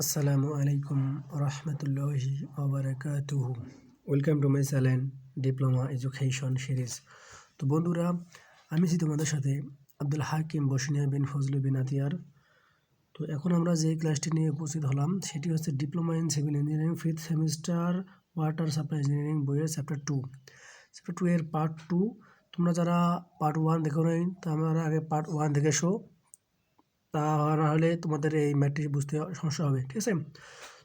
আসসালামু আলাইকুম রহমতুল্লাহি ওবরাকাতুহু। Welcome to my channel diploma education series তো বন্ধুরা, আমি আছি তোমাদের সাথে আব্দুল হাকিম বসনিয়া বিন ফজলু বিন আতিয়ার। তো এখন আমরা যে ক্লাসটি নিয়ে উপস্থিত হলাম, সেটি হচ্ছে diploma in civil engineering fifth semester water supply engineering বইয়ের চ্যাপ্টার টু চ্যাপ্টার টু এর পার্ট টু তোমরা যারা পার্ট ওয়ান দেখো নাই আমরা আগে পার্ট ওয়ান দেখে এসো। তা না হলে তোমাদের এই ম্যাটটি বুঝতে সমস্যা হবে, ঠিক আছে?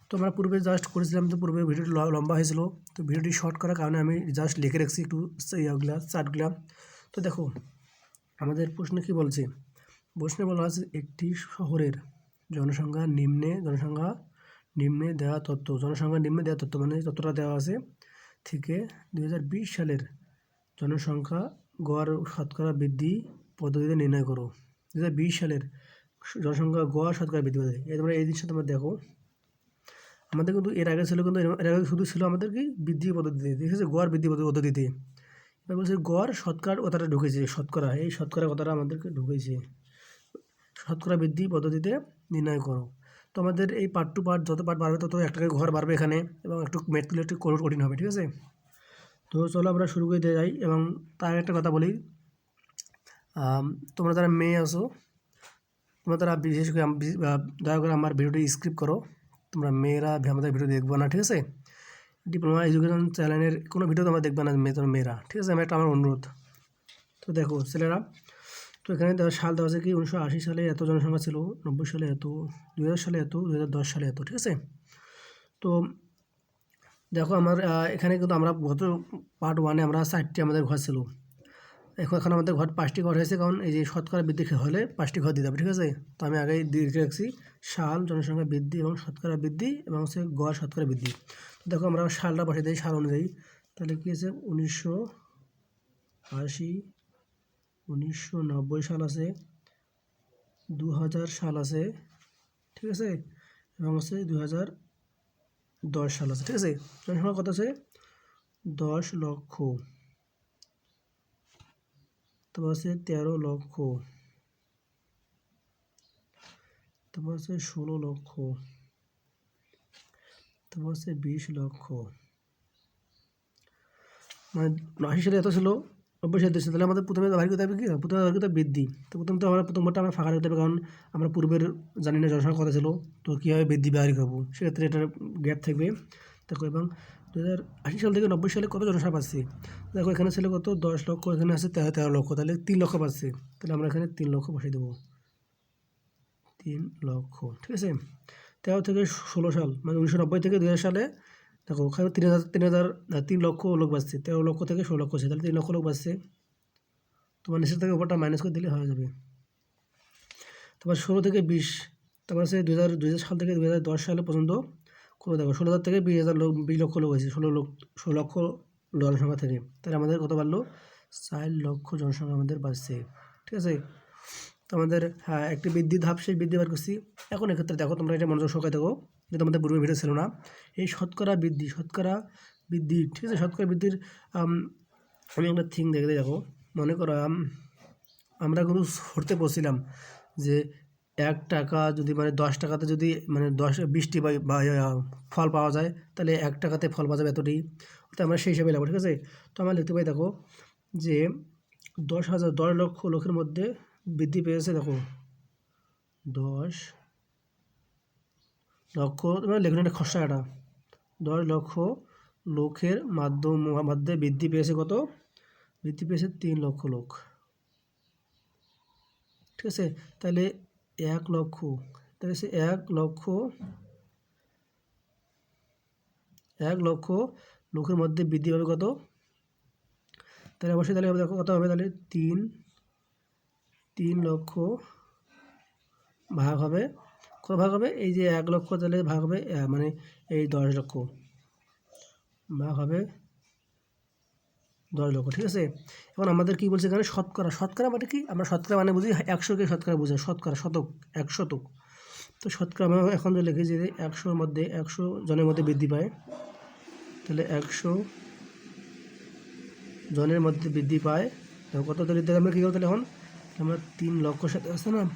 তো আমরা পূর্বে জাস্ট করেছিলাম তো পূর্বে ভিডিওটি লম্বা হয়েছিল, তো ভিডিওটি শর্ট করার কারণে আমি জাস্ট লিখে রাখছি একটু ইয়েগুলা, চার্টগুলা। তো দেখো, আমাদের প্রশ্ন কি বলছে? প্রশ্নে বলা আছে একটি শহরের জনসংখ্যা নিম্নে জনসংখ্যা নিম্নে দেওয়া তথ্য জনসংখ্যা নিম্নে দেওয়া তথ্য মানে তথ্যটা দেওয়া আছে, থেকে দু হাজার বিশ সালের জনসংখ্যা গড় শতকরা বৃদ্ধি পদ্ধতিতে নির্ণয় করো। দু হাজার বিশ সালের জনসংখ্যা গড় শতকরা বৃদ্ধি পাবে এই তোমরা এই জিনিসটা তোমরা দেখো। আমাদের কিন্তু এর আগে ছিল কিন্তু এর আগে শুধু ছিল আমাদের কি বৃদ্ধি পদ্ধতিতে। ঠিক আছে? গড় বৃদ্ধি পদ্ধতিতে। এবার বলছে গড় শতকরা কথাটা ঢুকেছে, শতকরা। এই শতকরা কথাটা আমাদেরকে ঢুকেছে। শতকরা বৃদ্ধি পদ্ধতিতে নির্ণয় করো। তো আমাদের এই পার্ট টু পার্ট যত পার্ট বাড়বে তত একটা ঘর বাড়বে এখানে এবং একটু ম্যাথ তুলে একটু কঠিন হবে, ঠিক আছে? তো চলো আমরা শুরু করে দিয়ে যাই এবং তার একটা কথা বলি। তোমরা যারা মেয়ে আসো তোমরা তারা বিশেষ করে দয়া করে আমার ভিডিওটি স্ক্রিপ্ট করো। তোমরা মেয়েরা আমাদের ভিডিও দেখব না, ঠিক আছে? ডিপ্লোমা এডুকেশন চ্যানেলের কোনো ভিডিও তোমরা দেখবে না, মেয়ে মেয়েরা, ঠিক আছে? আমি একটা আমার অনুরোধ। তো দেখো, ছেলেরা, তো এখানে সাল দেওয়া আছে কি উনিশশো আশি সালে এত জনসংখ্যা ছিল, নব্বই সালে এত দু হাজার সালে এত দু দশ সালে এত, ঠিক আছে? তো দেখো, আমার এখানে কিন্তু আমরা গত পার্ট ওয়ানে আমরা চারটি আমাদের ঘর ছিল। এখন এখন আমাদের ঘর পাঁচটি ঘর হয়েছে, কারণ এই যে শতকরা বৃদ্ধি হলে পাঁচটি ঘর দিতে হবে, ঠিক আছে? তো আমি আগেই লিখে রাখছি সাল জনসংখ্যা বৃদ্ধি এবং শতকরা বৃদ্ধি এবং হচ্ছে গড় শতকরা বৃদ্ধি। দেখো আমরা সালটা বসে দিই সাল অনুযায়ী। তাহলে কী আছে উনিশশো আশি, উনিশশো নব্বই সাল আছে দু হাজার সাল আছে, ঠিক আছে? এবং হচ্ছে দু হাজার দশ সাল আছে, ঠিক আছে? জনসংখ্যা কত আছে? দশ লক্ষ। তারপর আছে তেরো লক্ষ। তারপর আছে ষোলো লক্ষ। তারপর আছে বিশ লক্ষ। মানে আশি সালে এত ছিল, নব্বই সালে ছিল, তাহলে আমাদের প্রথমে বাড়ি করতে হবে কি? প্রথমে বাড়ি করতে বৃদ্ধি। তো প্রথম তো আমরা, প্রথমটা আমরা ফাঁকা রাখতে হবে, কারণ আমরা পূর্বের জানি না জনসংখ্যা কত ছিল। তো কীভাবে বৃদ্ধি বাড়ি করব? সেক্ষেত্রে এটার গ্যাপ থাকবে। দেখো, এবং দু হাজার আশি সাল থেকে নব্বই সালে কত জনসংখ্যা পাচ্ছি দেখো, এখানে ছিল কত? দশ লক্ষ, এখানে আছে তেরো তেরো লক্ষ। তাহলে তিন লক্ষ পাচ্ছি তাহলে আমরা এখানে তিন লক্ষ বসিয়ে দেবো। তিন লক্ষ, ঠিক আছে? তেরো থেকে ষোলো সাল মানে উনিশশো নব্বই থেকে দু হাজার সালে, দেখো, ওখানে তিন হাজার তিন হাজার তিন লক্ষ লোক বাঁচছে তেরো লক্ষ থেকে ষোলো লক্ষ আছে তাহলে তিন লক্ষ লোক বাঁচছে তোমার নিচের থেকে ওপরটা মাইনাস করে দিলে হয়ে যাবে। তারপর ষোলো থেকে বিশ তারপর আছে দু হাজার দু হাজার সাল থেকে দু হাজার দশ সালে পর্যন্ত করে দেখো ষোলো হাজার থেকে বিশ হাজার লোক, বিশ লক্ষ লোক হয়েছে, ষোলো লোক, ষোলো লক্ষ জনসংখ্যা থেকে। তাহলে আমাদের কত বাড়লো, চার লক্ষ জনসংখ্যা আমাদের বাড়ছে, ঠিক আছে? তো আমাদের হ্যাঁ একটি বৃদ্ধি ধাপ, সেই বৃদ্ধি বার করছি। এখন এক্ষেত্রে দেখো, তোমরা এটা মনোযোগ সহকারে দেখো যেটা আমাদের পূর্বে ভিডিও ছিল না। এই শতকরা বৃদ্ধি শতকরা বৃদ্ধি, ঠিক আছে? শতকরা বৃদ্ধির আমি একটা থিং দেখে দেখো। মনে করো আমরা কিন্তু পড়তে পড়ছিলাম যে এক টাকা যদি মানে দশ টাকাতে যদি মানে দশ বিশটি বা ফল পাওয়া যায়, তাহলে এক টাকাতে ফল পাওয়া যাবে এতটি। তো আমরা সেই হিসাবে লাগবো ঠিক আছে? তো আমরা লিখতে পাই, দেখো, যে দশ হাজার, দশ লক্ষ লোকের মধ্যে বৃদ্ধি পেয়েছে, দেখো। দশ লক্ষ মানে লেখুন একটা খসড়া এটা। দশ লক্ষ লোকের মাধ্যম, মধ্যে বৃদ্ধি পেয়েছে কত? বৃদ্ধি পেয়েছে তিন লক্ষ লোক। ঠিক আছে? তাহলে এক লক্ষ। তাহলে সে এক লক্ষ এক লক্ষ লোকের মধ্যে বৃদ্ধি হবে কত? তাহলে অবশ্যই তাহলে দেখো কত হবে তাহলে? তিন তিন লক্ষ ভাগ হবে। কত ভাগ হবে? এই যে এক লক্ষ তাহলে ভাগ হবে মানে এই দশ লক্ষ। ভাগ হবে দশ লক্ষ ঠিক আছে? এখন আমাদের কী বলছে এখানে? শতকরা। শতকরা মানে কি? আমরা শতকরা মানে বুঝি একশোকে শতকরা বুঝাই শতকরা, শতক এক শতক তো শতকরা আমরা এখন যে লিখেছি যে একশোর মধ্যে একশো জনের মধ্যে বৃদ্ধি পায়, তাহলে একশো জনের মধ্যে বৃদ্ধি পায়। কত তাহলে আমরা কী করব তাহলে এখন? আমরা তিন লক্ষর সাথে আসছে না?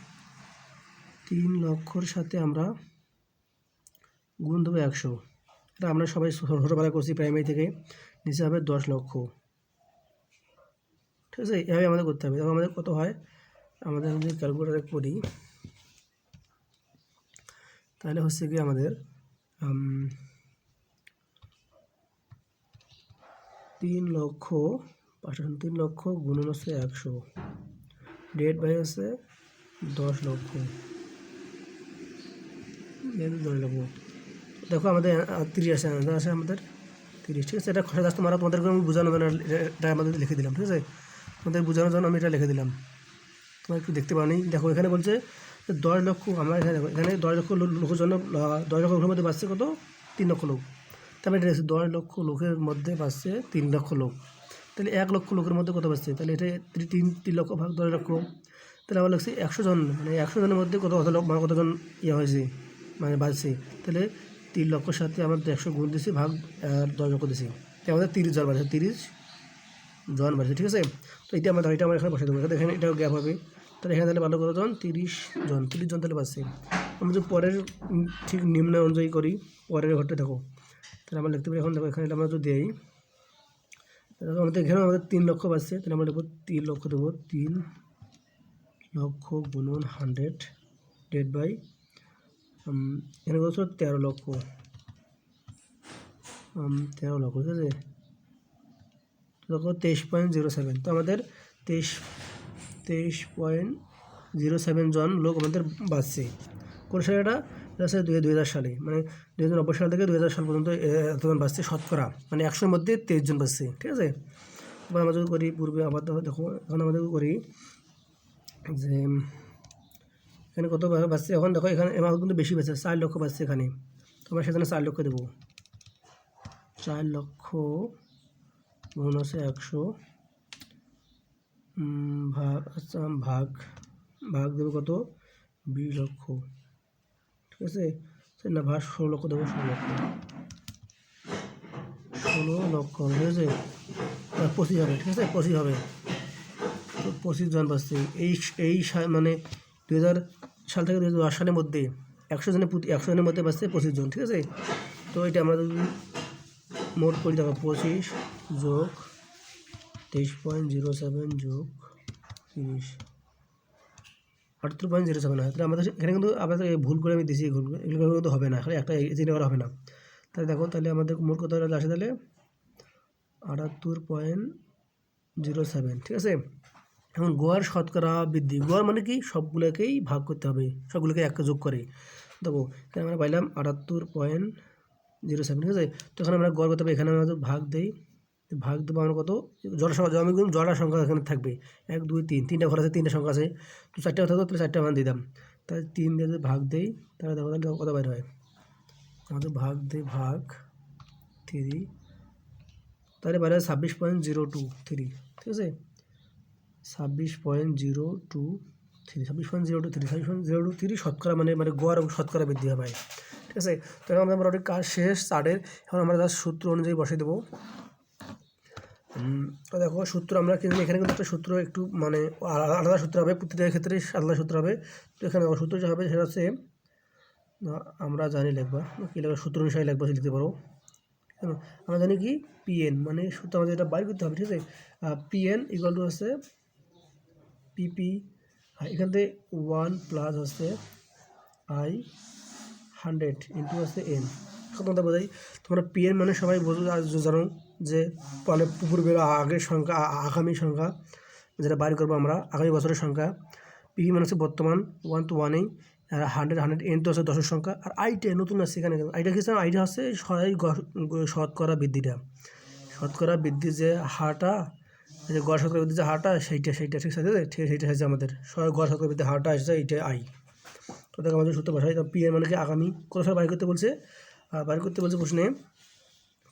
তিন লক্ষর সাথে আমরা গুণ দেবো একশো। এটা আমরা সবাই ছো- ছোটোবেলায় করছি প্রাইমারি থেকে। নিচে হবে দশ লক্ষ। ঠিক আছে? এভাবে আমাদের করতে হবে। তখন আমাদের কত হয়? আমাদের যদি ক্যালকুলেটারে করি, তাহলে হচ্ছে কি আমাদের তিন লক্ষ পাঁচশো তিন লক্ষ গুণন হচ্ছে একশো। ডেট বাই হচ্ছে দশ লক্ষ। দশ লক্ষ দেখো আমাদের তিরিশ আছে আছে আমাদের তিরিশ। ঠিক আছে? এটা খসা দাস তোমরা তোমাদেরকে আমি বোঝানো এটা আমাদের লিখে দিলাম, ঠিক আছে? তোমাদের বোঝানোর জন্য আমি এটা লিখে দিলাম। তোমরা একটু দেখতে পাওনি? দেখো, এখানে বলছে দশ লক্ষ, আমরা এখানে দেখো, এখানে দশ লক্ষ লোকের জন্য দশ লক্ষ লোকের মধ্যে বাঁচছে কত? তিন লক্ষ লোক। তারপরে এটা দশ লক্ষ লোকের মধ্যে বাঁচছে তিন লক্ষ লোক। তাহলে এক লক্ষ লোকের মধ্যে কত বাঁচছে? তাহলে এটা তিন তিন লক্ষ ভাগ দশ লক্ষ। তাহলে আমার লাগছে একশো জন মানে একশো জনের মধ্যে কত কত লোক মানে কতজন ইয়ে হয়েছে মানে বাঁচছে? তাহলে তিন লক্ষর সাথে আমাদের একশো গুণ দিছি, ভাগ দশ লক্ষ দিছি। আমাদের তিরিশ জন বাড়ছে তিরিশ জন বাড়ছে ঠিক আছে? তো এটা আমরা এটা আমরা এখানে বসে দেবো। এখানে এটাও গ্যাপ হবে। তাহলে এখানে তাহলে ভালো কতজন তিরিশ জন তিরিশ জন তাহলে বাঁচছে আমরা যদি পরের ঠিক নিম্ন অনুযায়ী করি, পরের ঘরটা দেখো তাহলে আমরা লিখতে পারি এখন দেখো, এখানে আমরা যদি দেই দেখো আমাদের এখানে আমাদের তিন লক্ষ বাঁচছে তাহলে আমরা লিখব তিন লক্ষ দেবো, তিন লক্ষ গুণন হান্ড্রেড ডেড বাই এখানে কত তেরো লক্ষ। তেরো লক্ষ, ঠিক আছে? দেখো তেইশ পয়েন্ট জিরো সেভেন। তো আমাদের তেইশ তেইশ পয়েন্ট জিরো সেভেন জন লোক আমাদের বাঁচছে। কোন সালে এটা হচ্ছে দুই দুই হাজার সালে। মানে দুই হাজার নব্বই সাল থেকে দুই হাজার সাল পর্যন্ত এতজন বাঁচছে শতকরা। মানে একশোর মধ্যে তেইশ জন বাঁচছে, ঠিক আছে? এবার আমরা যদি করি পূর্বে, আবার দেখো এখন আমাদের করি যে, এখানে কত বাঁচছে? এখন দেখো, এখানে আমার কিন্তু বেশি বাঁচছে, চার লক্ষ বাঁচছে এখানে। তো আমরা সেখানে চার লক্ষ দেবো। চার লক্ষ গুণ আছে একশো উম, ভাগ আচ্ছা ভাগ ভাগ দেবো কত? বিশ লক্ষ। ঠিক আছে? না ভাগ ষোলো লক্ষ দেবো ষোলো লক্ষ। ষোলো লক্ষ ঠিক আছে? পঁচিশ হবে ঠিক আছে? পঁচিশ হবে। তো পঁচিশ জন বাঁচছে এই এই মানে দুই হাজার সাল থেকে দুই হাজার সালের মধ্যে একশো জনের প্রতি একশো জনের মধ্যে বাঁচছে পঁচিশ জন ঠিক আছে? তো এটা যদি মোট করি দেখো পঁচিশ যোগ তেইশ পয়েন্ট জিরো সেভেন যোগ তিরিশ। আটাত্তর পয়েন্ট জিরো সেভেন হয়। তাহলে আমাদের এখানে কিন্তু এই ভুল করে আমি দিয়েছি এগুলো কিন্তু হবে না। একটা জেনে করা হবে না। তাহলে দেখো, তাহলে আমাদের কত হলো আসে তাহলে? আটাত্তর পয়েন্ট জিরো সেভেন, ঠিক আছে? এখন গোয়ার শতকরা বৃদ্ধি। গোয়ার মানে কি? সবগুলোকেই ভাগ করতে হবে। সবগুলোকে একটা যোগ করে। দেখো, এখানে আমরা পাইলাম আটাত্তর পয়েন্ট জিরো সেভেন, ঠিক আছে? তো এখানে আমরা গড় করতে হবে? এখানে আমরা ভাগ দেই। ভাগ দেবো আমরা কত? জড় সংখ্যা, জমি গুণ জড়া সংখ্যা এখানে থাকবে। এক, দুই, তিন, তিনটা ঘর আছে, তিনটা সংখ্যা আছে। তো চারটে থাকতো তাহলে চারটে মান দিতাম তাহলে তিন দিয়ে ভাগ দেই, তাহলে দেখো তাহলে কত বাইর হয়? আমাদের ভাগ দেই ভাগ থ্রি, তাহলে বাইরে ছাব্বিশ পয়েন্ট জিরো টু থ্রি, ঠিক আছে? ছাব্বিশ পয়েন্ট জিরো টু থ্রি, ছাব্বিশ পয়েন্ট জিরো টু থ্রি, ছাব্বিশ পয়েন্ট জিরো টু থ্রি শতকরা মানে মানে গড় এবং শতকরা বৃদ্ধি হবে। ঠিক আছে? তো এখন আমরা মোটামুটি কাজ শেষ চার্টের এখন আমরা তার সূত্র অনুযায়ী বসে দেবো। তো দেখো সূত্র আমরা কিন্তু এখানে কিন্তু একটা সূত্র একটু মানে আলা- আলাদা সূত্র হবে, প্রতিটা ক্ষেত্রে আলাদা সূত্র হবে। তো এখানে সূত্র যে হবে সেটা হচ্ছে আমরা জানি লিখবা, কী লাগবে সূত্র অনুসারে লিখবা লিখতে পারো? আমরা জানি কি? পিএন মানে সূত্র আমাদের এটা বাইর করতে হবে, ঠিক আছে? পিএন ইকুয়াল টু হচ্ছে পিপি এখান থেকে ওয়ান প্লাস হচ্ছে আই হান্ড্রেড ইন্টু হচ্ছে এন তোমাদের বোঝাই। তোমরা পিএন মানে সবাই বোঝো জানো। যে মানে পূর্বের আগের সংখ্যা আগামী সংখ্যা যেটা বাইর করব আমরা, আগামী বছরের সংখ্যা পিভি মানে হচ্ছে বর্তমান ওয়ান টু ওয়ানেই হান্ড্রেড হান্ড্রেড এন তো হচ্ছে দশের সংখ্যা, আর আইটা নতুন আছে এখানে। আইটা কি আইটা হচ্ছে সবাই শতকরা বৃদ্ধিটা। শতকরা বৃদ্ধির যে হারটা, যে গড় শতকরা বৃদ্ধির যে হারটা, সেইটা সেইটা, ঠিক আছে? ঠিক সেইটা হচ্ছে আমাদের। সবাই গড় শতকরা বৃদ্ধির হারটা আসছে এইটা আই তো দেখো আমাদের সূত্র বসাই পি এর মানে কি আগামী? সাল বাইর করতে বলছে? আর বাইর করতে বলছে প্রশ্নে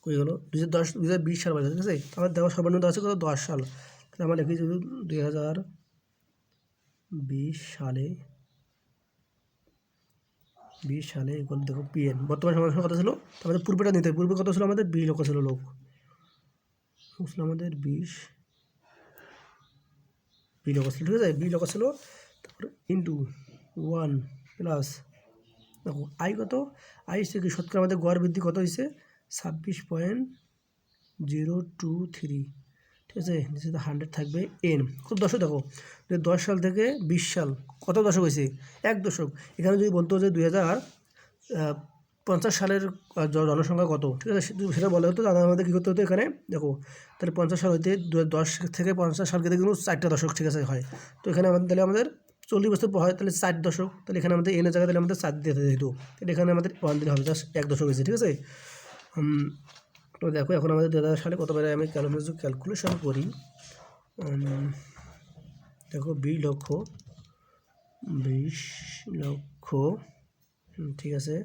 কই হলো দু হাজার দশ দু হাজার বিশ সাল বাইর ঠিক আছে? আমার দেখো সর্বনিম্ন আছে কত? দশ সাল। তাহলে আমরা লিখি যদি দুই হাজার বিশ সালে বিশ সালে এগুলো দেখো পিএন বর্তমান সময় কত ছিল? আমাদের পূর্বেটা নিতে। পূর্বে কত ছিল আমাদের? বিশ লক্ষ ছিল লোক। ছিল আমাদের? বিশ। বিশ লক্ষ ছিল, ঠিক আছে? বিশ লক্ষ ছিল, তারপরে ইন্টু ওয়ান প্লাস দেখো আই কত? আই হচ্ছে কি শতকরা আমাদের গড় বৃদ্ধি কত হয়েছে? ছাব্বিশ পয়েন্ট জিরো টু থ্রি। ঠিক আছে? নিচে হান্ড্রেড থাকবে এন খুব দশক দেখো, যে দশ সাল থেকে বিশ সাল, কত দশক হয়েছে? এক দশক। এখানে যদি বলতো যে দুই হাজার পঞ্চাশ সালের জনসংখ্যা কত? ঠিক আছে? সেটা বলা হতো, তাহলে আমাদের কী করতে হতো এখানে? দেখো, তাহলে পঞ্চাশ সাল হইতে দু দশ থেকে পঞ্চাশ সাল কিন্তু চারটা দশক ঠিক আছে হয়। তো এখানে আমাদের তাহলে আমাদের চল্লিশ বছর হয়, তাহলে চার দশক। তাহলে এখানে আমাদের এনের জায়গায় তাহলে আমাদের চার দিতে দিত তাহলে এখানে আমাদের ওয়ান হবে জাস্ট এক দশক হয়েছে, ঠিক আছে? তো দেখো, এখন আমাদের দু হাজার সালে কতবারে আমি ক্যালকুলেশন ক্যালকুলেশন করি। দেখো, বিশ লক্ষ বিশ লক্ষ ঠিক আছে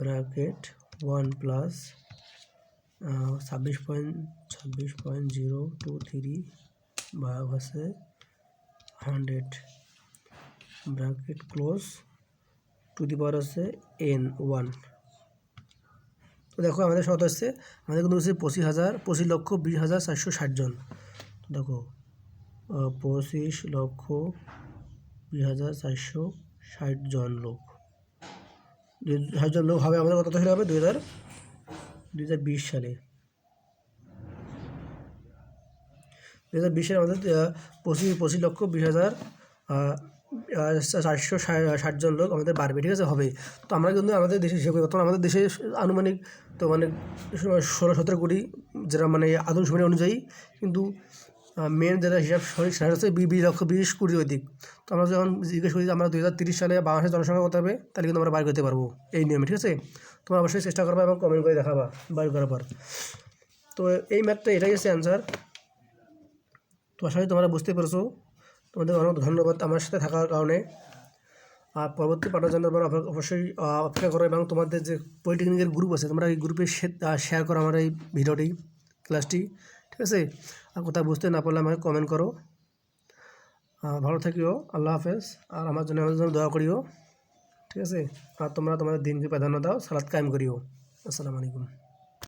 ব্র্যাকেট ওয়ান প্লাস ছাব্বিশ পয়েন্ট ছাব্বিশ পয়েন্ট জিরো টু থ্রি ভাগ আছে hundred bracket close to the power আছে এন ওয়ান দেখো আমাদের শত হচ্ছে আমাদের কিন্তু হচ্ছে পঁচিশ হাজার, পঁচিশ লক্ষ বিশ হাজার চারশো ষাট জন। দেখো পঁচিশ লক্ষ বিশ হাজার চারশো ষাট জন লোক। ষাট জন লোক হবে আমাদের, কত সালে হবে? দুই হাজার দুই হাজার বিশ সালে। দু হাজার বিশ সালে আমাদের পঁচিশ পঁচিশ লক্ষ বিশ হাজার চারশো ষা- ষাট জন লোক আমাদের বাড়বে ঠিক আছে হবে। তো আমরা কিন্তু আমাদের দেশে হিসেবে বর্তমানে আমাদের দেশে আনুমানিক তো মানে ষোলো সতেরো কোটি যেটা মানে আদম সময় অনুযায়ী কিন্তু মেন যেটা হিসাব সঠিক সেটা হচ্ছে বিশ লক্ষ বিশ কোটি অধিক। তো আমরা যখন জিজ্ঞেস করি আমরা দুই হাজার তিরিশ সালে বাংলাদেশের জনসংখ্যা কত হবে, তাহলে কিন্তু আমরা বাইর করতে পারব এই নিয়মে, ঠিক আছে? তোমরা অবশ্যই চেষ্টা করবা এবং কমেন্ট করে দেখাবা বাইর করার পর। তো এই ম্যাথটা এটাই হচ্ছে অ্যান্সার তো আশা করি তোমরা বুঝতে পেরেছ। তোমাদের অনেক ধন্যবাদ আমার সাথে থাকার কারণে। আর পরবর্তী পাঠার জন্য তোমরা অবশ্যই অপেক্ষা করো এবং তোমাদের যে পলিটেকনিকের গ্রুপ আছে, তোমরা এই গ্রুপে শেয়ার করো আমার এই ভিডিওটি ক্লাসটি ঠিক আছে? আর কোথাও বুঝতে না পারলে আমাকে কমেন্ট করো। ভালো থাকিও, আল্লাহ হাফেজ। আর আমার জন্য আমাদের জন্য দোয়া করিও, ঠিক আছে? আর তোমরা তোমাদের দিনকে প্রাধান্য দাও সালাদ কায়েম করিও। আসসালামু আলাইকুম।